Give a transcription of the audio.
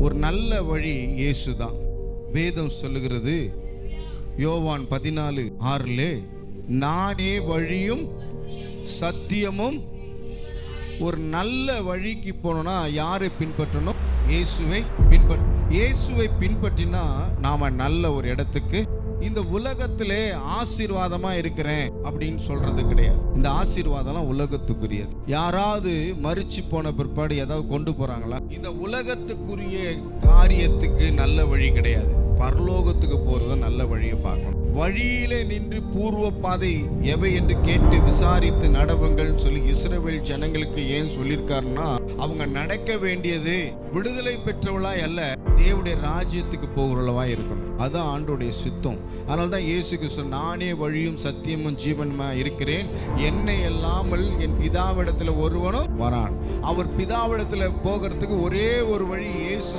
ஒரு நல்ல வழி இயேசு தான் வேதம் சொல்லுகிறது யோவான் பதினாலு ஆறுல நானே வழியும் சத்தியமும் ஒரு நல்ல வழிக்கு போனோம்னா யாரை பின்பற்றணும்? இயேசுவை பின்பற்ற இயேசுவை பின்பற்றினா நாம நல்ல ஒரு இடத்துக்கு இந்த உலகத்திலே ஆசீர்வாதமா இருக்கிறேன் அப்படின்னு சொல்றது கிடையாது. இந்த ஆசீர்வாதம்லாம் உலகத்துக்குரியது. யாராவது மறிச்சு போன பிற்பாடு ஏதாவது கொண்டு போறாங்களா? இந்த உலகத்துக்குரிய காரியத்துக்கு நல்ல வழி கிடையாது. பரலோகத்துக்கு போறது நல்ல வழியிலே நின்று பூர்வ பாதை எவை என்று கேட்டு விசாரித்து நடவுங்கள் சொல்லி இஸ்ரவேல் ஜனங்களுக்கு ஏன் சொல்லியிருக்காருன்னா அவங்க நடக்க வேண்டியது விடுதலை பெற்றவளாய் அல்ல தேவடைய ராஜ்யத்துக்கு போகிறவளவா இருக்கணும். அதான் ஆண்டோடைய சித்தம். அதனால தான் இயேசு கிறிஸ்து நானே வழியும் சத்தியமும் ஜீவனுமா இருக்கிறேன். என்னை இல்லாமல் என் பிதாவிடத்துல ஒருவனும் வரான். அவர் பிதாவிடத்துல போகிறதுக்கு ஒரே ஒரு வழி இயேசு